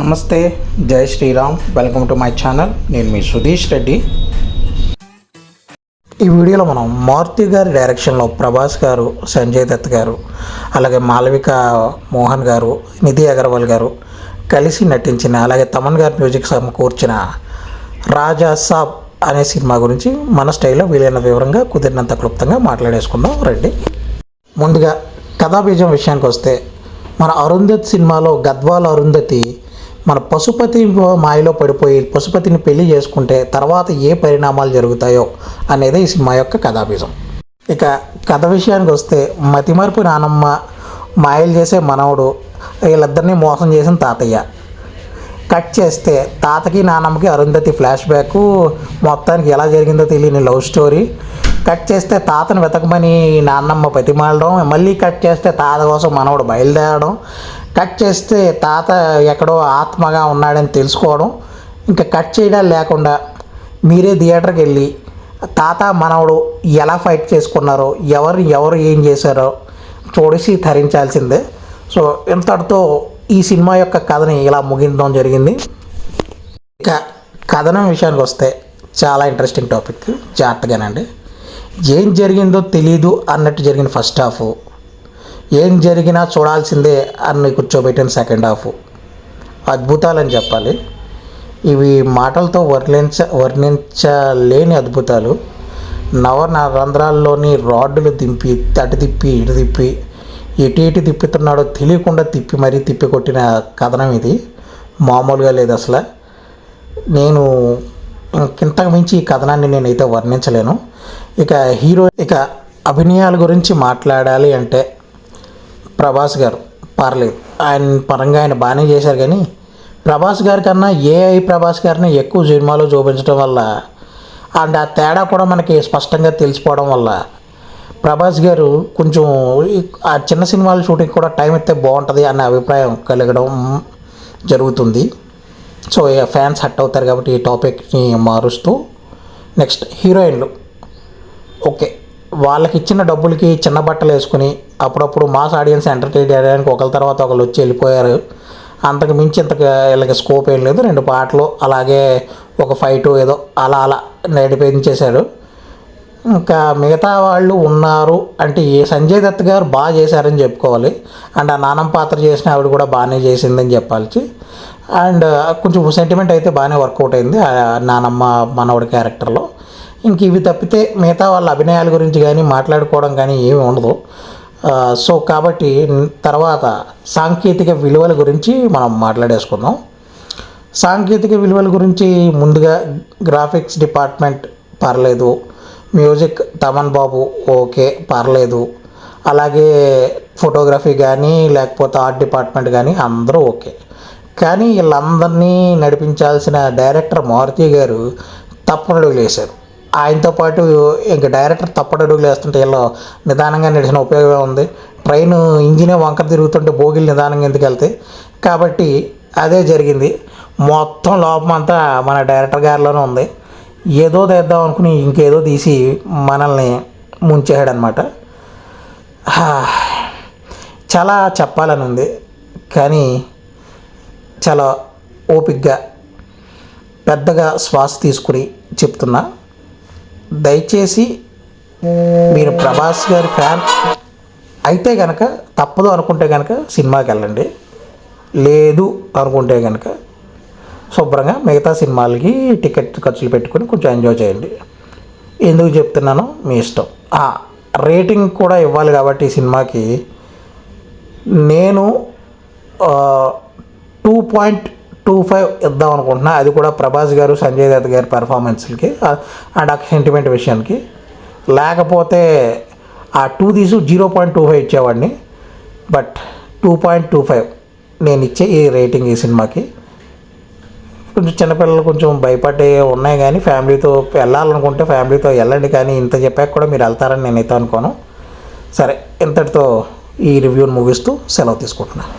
నమస్తే జై Shriram. Welcome to my channel నేను మీ సుధీష్ రెడ్డి. ఈ వీడియోలో మనం మారుతి గారి డైరెక్షన్లో ప్రభాస్ గారు సంజయ్ దత్ గారు అలాగే మాలవిక మోహన్ గారు నిధి అగర్వాల్ గారు కలిసి నటించిన అలాగే తమన్ గారి మ్యూజిక్ సమకూర్చిన రాజా సాబ్ అనే సినిమా గురించి మన స్టైల్లో వీలైన వివరంగా కుదిరినంత క్లుప్తంగా మాట్లాడేసుకుందాం. రండి. ముందుగా కథాబీజం విషయానికి వస్తే మన అరుంధతి సినిమాలో గద్వాల్ అరుంధతి మన పశుపతి మాయలో పడిపోయి పశుపతిని పెళ్ళి చేసుకుంటే తర్వాత ఏ పరిణామాలు జరుగుతాయో అనేది ఈ సినిమా యొక్క కథాబీజం ఇక కథ విషయానికి వస్తే మతిమరుపు నానమ్మ మాయలు చేసే మనవడు వీళ్ళిద్దరినీ మోసం చేసిన తాతయ్య. కట్ చేస్తే తాతకి నానమ్మకి అరుంధతి ఫ్లాష్ బ్యాక్ మొత్తానికి ఎలా జరిగిందో తెలియని లవ్ స్టోరీ. కట్ చేస్తే తాతను వెతకమని నాన్నమ్మ బతిమాలడం మళ్ళీ కట్ చేస్తే తాత కోసం మనవడు బయలుదేరడం. కట్ చేస్తే తాత ఎక్కడో ఆత్మగా ఉన్నాడని తెలుసుకోవడం ఇంకా కట్ చేయడం లేకుండా మీరే థియేటర్కి వెళ్ళి తాత మనవడు ఎలా ఫైట్ చేసుకున్నారో ఎవరు ఎవరు ఏం చేశారో చూడసి ధరించాల్సిందే సో ఇంతటితో ఈ సినిమా యొక్క కథని ఇలా ముగించడం జరిగింది. ఇక కథనం విషయానికి వస్తే చాలా ఇంట్రెస్టింగ్ టాపిక్. జాగ్రత్తగానండి. ఏం జరిగిందో తెలీదు అన్నట్టు జరిగిన ఫస్ట్ హాఫ్. ఏం జరిగినా చూడాల్సిందే అని కూర్చోబెట్టిన సెకండ్ హాఫ్ అద్భుతాలని చెప్పాలి. ఇవి మాటలతో వర్ణించ వర్ణించలేని అద్భుతాలు. నవర్న రంధ్రాల్లోని రాడ్డులు దింపి అటు తిప్పి ఇటు తిప్పి ఎటు ఎటు తిప్పుతున్నాడో తెలియకుండా తిప్పి మరీ తిప్పి కొట్టిన కథనం ఇది. మామూలుగా లేదు అసలు. నేను ఇంతకు మించి ఈ కథనాన్ని నేనైతే వర్ణించలేను. ఇక హీరో ఇక అభినయాల గురించి మాట్లాడాలి అంటే ప్రభాస్ గారు. పర్లేదు. ఆయన పరంగా ఆయన బాగానే చేశారు కానీ ప్రభాస్ గారి కన్నా ఏఐ ప్రభాస్ గారిని ఎక్కువ సినిమాలో చూపించడం వల్ల అండ్ ఆ తేడా కూడా మనకి స్పష్టంగా తెలిసిపోవడం వల్ల ప్రభాస్ గారు కొంచెం ఆ చిన్న సినిమాల షూటింగ్ కూడా టైం ఇస్తే బాగుంటుంది అనే అభిప్రాయం కలగడం జరుగుతుంది. సో ఫ్యాన్స్ హట్ అవుతారు కాబట్టి ఈ టాపిక్ని మారుస్తూ నెక్స్ట్ హీరోయిన్లు. ఓకే. వాళ్ళకి ఇచ్చిన డబ్బులకి చిన్న బట్టలు వేసుకుని అప్పుడప్పుడు మాస్ ఆడియన్స్ ఎంటర్టైన్ చేయడానికి ఒకరి తర్వాత ఒకరు వచ్చి వెళ్ళిపోయారు. అంతకు మించి ఇంతకు వీళ్ళకి స్కోప్ ఏం లేదు. రెండు పాటలు అలాగే ఒక ఫైట్ ఏదో అలా అలా నడిపించేశారు ఇంకా మిగతా వాళ్ళు ఉన్నారు అంటే ఏ సంజయ్ దత్ గారు బాగా చేశారని చెప్పుకోవాలి. అండ్ ఆ నానం పాత్ర చేసిన ఆవిడ కూడా బాగానే చేసిందని చెప్పాల్సి. అండ్ కొంచెం సెంటిమెంట్ అయితే బాగానే వర్కౌట్ అయింది ఆ నానమ్మ మనవడి క్యారెక్టర్లో ఇంక ఇవి తప్పితే మిగతా వాళ్ళ అభినయాల గురించి కానీ మాట్లాడుకోవడం కానీ ఏమీ ఉండదు. సో కాబట్టి తర్వాత సాంకేతిక విలువల గురించి మనం మాట్లాడేసుకుందాం. సాంకేతిక విలువల గురించి ముందుగా గ్రాఫిక్స్ డిపార్ట్మెంట్ పర్లేదు. మ్యూజిక్ తమన్ బాబు ఓకే పర్లేదు. అలాగే ఫోటోగ్రఫీ కానీ లేకపోతే ఆర్ట్ డిపార్ట్మెంట్ కానీ అందరూ ఓకే. కానీ వీళ్ళందరినీ నడిపించాల్సిన డైరెక్టర్ మారుతి గారు తప్పనడుగులు వేశారు ఆయనతో పాటు ఇంక డైరెక్టర్ తప్పడడుగులు వేస్తుంటే వీళ్ళు నిదానంగా నడిచిన ఉపయోగం ఉంది. ట్రైన్ ఇంజినే వంకర తిరుగుతుంటే బోగిలు నిదానంగా ఎందుకు వెళ్తాయి? కాబట్టి అదే జరిగింది. మొత్తం లోపమంతా మన డైరెక్టర్ గారిలోనే ఉంది. ఏదో తెద్దాం అనుకుని ఇంకేదో తీసి మనల్ని ముంచేయడనమాట చాలా చెప్పాలని ఉంది. కానీ చాలా ఓపిక్గా పెద్దగా శ్వాస తీసుకుని చెప్తున్నా. దయచేసి మీరు ప్రభాస్ గారి ఫ్యాన్ అయితే కనుక తప్పదు అనుకుంటే కనుక సినిమాకి వెళ్ళండి. లేదు అనుకుంటే కనుక శుభ్రంగా మిగతా సినిమాలకి టికెట్ ఖర్చులు పెట్టుకొని కొంచెం ఎంజాయ్ చేయండి. ఎందుకు చెప్తున్నానో మీ ఇష్టం. రేటింగ్ కూడా ఇవ్వాలి కాబట్టి ఈ సినిమాకి నేను టూ పాయింట్ టూ ఫైవ్ ఇద్దాం అనుకుంటున్నా. అది కూడా ప్రభాస్ గారు సంజయ్ దత్ గారి పెర్ఫార్మెన్స్లకి అండ్ ఆ సెంటిమెంట్ విషయానికి. లేకపోతే ఆ టూ తీసు జీరో పాయింట్ టూ ఫైవ్ ఇచ్చేవాడిని. But two point two five నేను ఇచ్చే ఈ రేటింగ్ ఈ సినిమాకి. కొంచెం చిన్నపిల్లలు కొంచెం భయపడే ఉన్నాయి కానీ ఫ్యామిలీతో వెళ్ళాలనుకుంటే ఫ్యామిలీతో వెళ్ళండి కానీ ఇంత చెప్పాక కూడా మీరు వెళ్తారని నేనైతే అనుకోను. సరే ఇంతటితో ఈ రివ్యూని ముగిస్తూ సెలవు తీసుకుంటున్నాను.